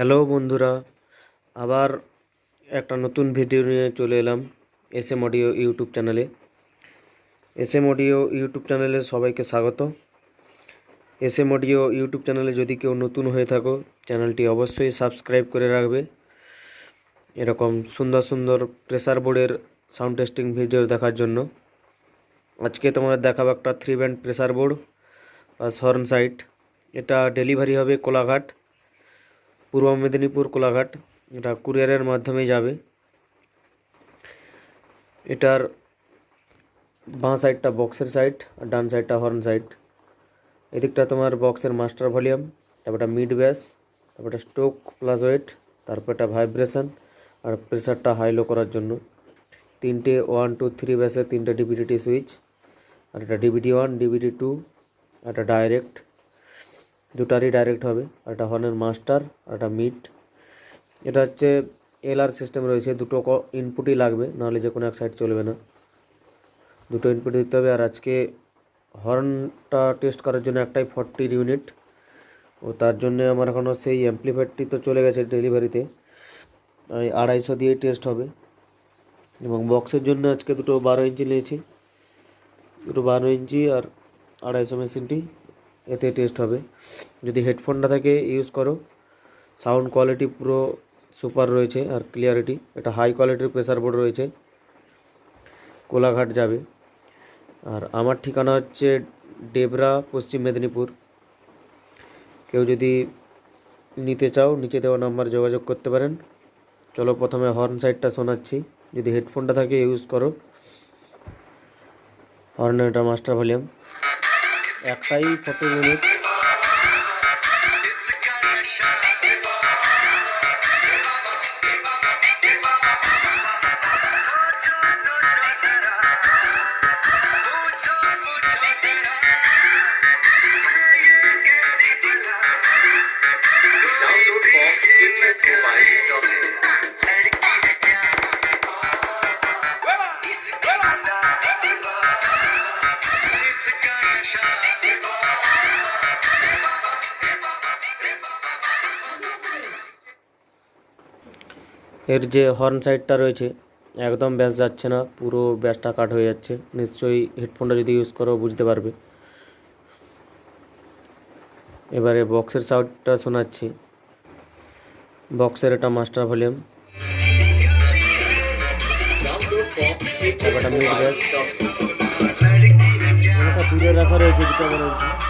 Hello বন্ধুরা, আবার একটা নতুন ভিডিও নিয়ে চলে এলাম এস এম অডিও ইউটিউব চ্যানেলে। এস এম অডিও ইউটিউব চ্যানেলে সবাইকে স্বাগত। এস এম অডিও ইউটিউব চ্যানেলে যদি কেউ নতুন হয়ে থাকো, চ্যানেলটি অবশ্যই সাবস্ক্রাইব করে রাখবে। এরকম সুন্দর সুন্দর প্রেসার বোর্ডের সাউন্ড টেস্টিং ভিডিও দেখার জন্য। আজকে তোমাদের দেখাবো একটা three band pressure board plus horn site এটা ডেলিভারি হবে কোলাঘাট। পূর্ব মেদিনীপুর কোলাঘাট। এটা কুরিয়ারের মাধ্যমে যাবে। এটার বাঁ সাইডটা বক্সের সাইড আর ডান সাইডটা হর্ন সাইড এদিকটা তোমার বক্সের মাস্টার ভলিউম তারপর এটা মিড ব্যাস তারপর এটা স্টোক প্লাস ওয়েট তারপর এটা ভাইব্রেশন আর প্রেসারটা হাই লো করার জন্য। তিনটে ওয়ান টু থ্রি ব্যাসের তিনটে ডিবিডিটি সুইচ আর এটা ডিবিটি ওয়ান ডিবিটি টু এটা ডাইরেক্ট দুটারই ডাইরেক্ট হবে। আর একটা হর্নের মাস্টার আর একটা মিড এটা হচ্ছে এলআর সিস্টেম রয়েছে। দুটো ইনপুটই লাগবে, নাহলে যে কোনো এক সাইড চলবে না। দুটো ইনপুট দিতে হবে। আর আজকে হর্নটা টেস্ট করার জন্য একটাই ফর্টির ইউনিট ও তার জন্য আমার এখনও সেই অ্যাম্প্লিফায়ারটি তো চলে গেছে ডেলিভারিতে আড়াইশো দিয়ে টেস্ট হবে। এবং বক্সের জন্য আজকে দুটো বারো ইঞ্চি নিয়েছি। দুটো বারো ইঞ্চি আর আড়াইশো মেশিনটি এতে টেস্ট হবে। যদি হেডফোনটা থেকে ইউজ করো। সাউন্ড কোয়ালিটি পুরো সুপার রয়েছে আর ক্লিয়ারিটি এটা হাই কোয়ালিটির প্রেসার বোর্ড রয়েছে। কোলাঘাট যাবে। আর আমার ঠিকানা হচ্ছে ডেবরা, পশ্চিম মেদিনীপুর। কেউ যদি নিতে চাও, নিচে দেওয়া নাম্বার যোগাযোগ করতে পারেন। চলো প্রথমে হর্ন সাইডটা শোনাচ্ছি। যদি হেডফোনটা থাকে ইউজ করো। হর্নের এটা মাস্টার ভলিউম একটাই ফটো মিনিট Download for এর যে হর্ন সাইডটা রয়েছে, একদম ব্যাস যাচ্ছে না, পুরো ব্যাসটা কাট হয়ে যাচ্ছে। নিশ্চয়ই হেডফোনটা যদি ইউজ করো, বুঝতে পারবে। এবারে বক্সের সাউন্ডটা শোনাচ্ছি। বক্সের এটা মাস্টার ভলিউম দূরে রাখা রয়েছে মনে হচ্ছে।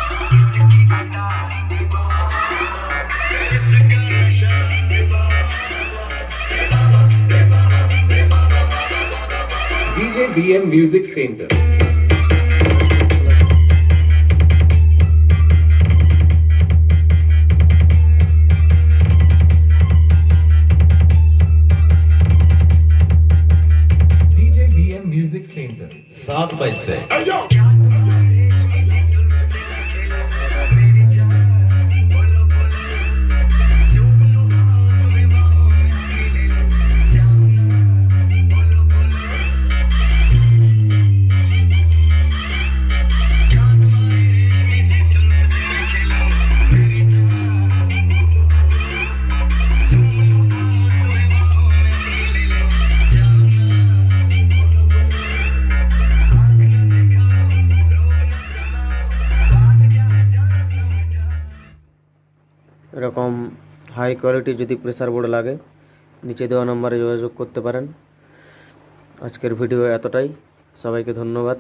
DJ BM Music Center. DJ BM Music Center. सात बज এরকম হাই কোয়ালিটি যদি প্রেসার বোর্ড লাগে, নিচে দেওয়া নম্বরে যোগাযোগ করতে পারেন। আজকের ভিডিও এতটাই। সবাইকে ধন্যবাদ।